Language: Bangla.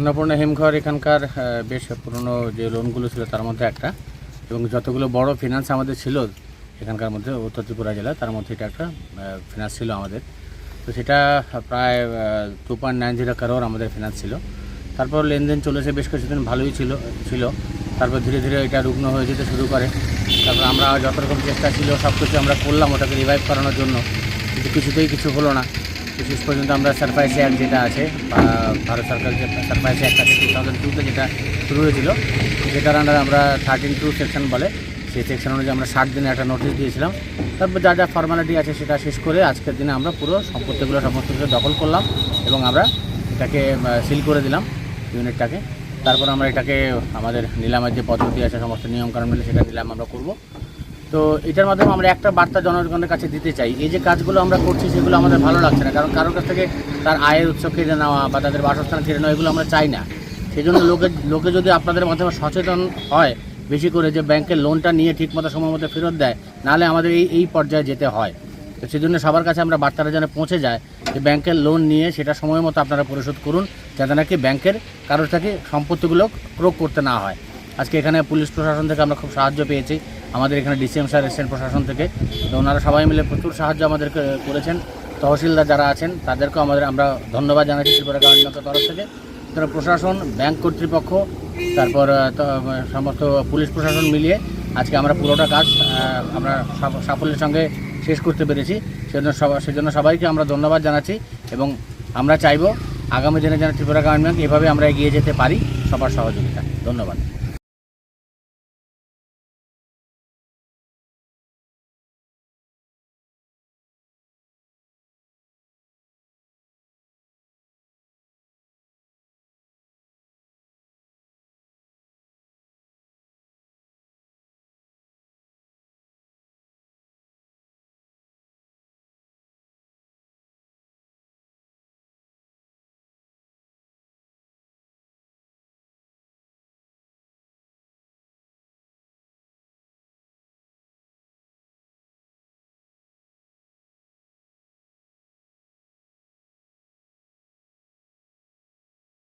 অন্নপূর্ণা হিমঘর এখানকার বেশ পুরনো যে লোনগুলো ছিল তার মধ্যে একটা। এবং যতগুলো বড় ফিনান্স আমাদের ছিল এখানকার মধ্যে উত্তর ত্রিপুরা জেলা, তার মধ্যে এটা একটা ফিনান্স ছিল আমাদের। তো সেটা প্রায় টু পয়েন্ট নাইন জিরো কারোর আমাদের ফিনান্স ছিল। তারপর লেনদেন চলেছে বেশ কিছুদিন, ভালোই ছিল ছিল। তারপর ধীরে ধীরে এটা রুগ্ন হয়ে যেতে শুরু করে। তারপর আমরা যত রকম চেষ্টা ছিল সব কিছু আমরা করলাম ওটাকে রিভাইভ করানোর জন্য। কিন্তু কিছুতেই কিছু হলো না। শেষ পর্যন্ত আমরা সারপ্রাইজ অ্যাক্ট যেটা আছে ভারত সরকার যে সারপ্রাইজ অ্যাক্ট আছে টু থাউজেন্ড টুতে যেটা শুরু হয়েছিল যেটার আন্ডারে আমরা থার্টিন টু সেকশন বলে, সেই সেকশন অনুযায়ী আমরা ষাট দিনে একটা নোটিশ দিয়েছিলাম। তারপর যা যা ফর্মালিটি আছে সেটা শেষ করে আজকের দিনে আমরা পুরো সম্পত্তিগুলো সমস্ত কিছু দখল করলাম এবং আমরা এটাকে সিল করে দিলাম ইউনিটটাকে তারপর আমরা এটাকে আমাদের নিলামের যে পদ্ধতি আছে, সমস্ত নিয়মকানুন মেনে সেটা নিলাম আমরা করব। তো এটার মাধ্যমে আমরা একটা বার্তা জনগণের কাছে দিতে চাই। এই যে কাজগুলো আমরা করছি, সেগুলো আমাদের ভালো লাগছে না। কারণ কারোর কাছ থেকে তার আয়ের উৎস কেড়ে নেওয়া বা তাদের বাসস্থান কেড়ে নেওয়া, এগুলো আমরা চাই না। সেই জন্য লোকে লোকে যদি আপনাদের মাধ্যমে সচেতন হয় বেশি করে যে ব্যাংকের লোনটা নিয়ে ঠিকমতো সময় মতো ফেরত দেয়, নাহলে আমাদের এই এই পর্যায়ে যেতে হয়। তো সেই জন্য সবার কাছে আমরা বার্তাটা যেন পৌঁছে যায় যে ব্যাংকের লোন নিয়ে সেটা সময় মতো আপনারা পরিশোধ করুন, যাতে নাকি ব্যাংকের কারোর থেকে সম্পত্তিগুলো ক্রোক করতে না হয়। আজকে এখানে পুলিশ প্রশাসন থেকে আমরা খুব সাহায্য পেয়েছি। আমাদের এখানে ডিসিএম স্যার এসছেন প্রশাসন থেকে। তো ওনারা সবাই মিলে প্রচুর সাহায্য আমাদেরকে করেছেন। তহসিলদার যারা আছেন, তাদেরকেও আমাদের আমরা ধন্যবাদ জানাচ্ছি ত্রিপুরা গ্রামীণ তরফ থেকে। তারা প্রশাসন, ব্যাংক কর্তৃপক্ষ, তারপর সমস্ত পুলিশ প্রশাসন মিলিয়ে আজকে আমরা পুরোটা কাজ আমরা সাফল্যের সঙ্গে শেষ করতে পেরেছি। সেজন্য সেজন্য সবাইকে আমরা ধন্যবাদ জানাচ্ছি এবং আমরা চাইব আগামী দিনে যেন ত্রিপুরা গ্রামীণ ব্যাংক এভাবে আমরা এগিয়ে যেতে পারি সবার সহযোগিতা। ধন্যবাদ।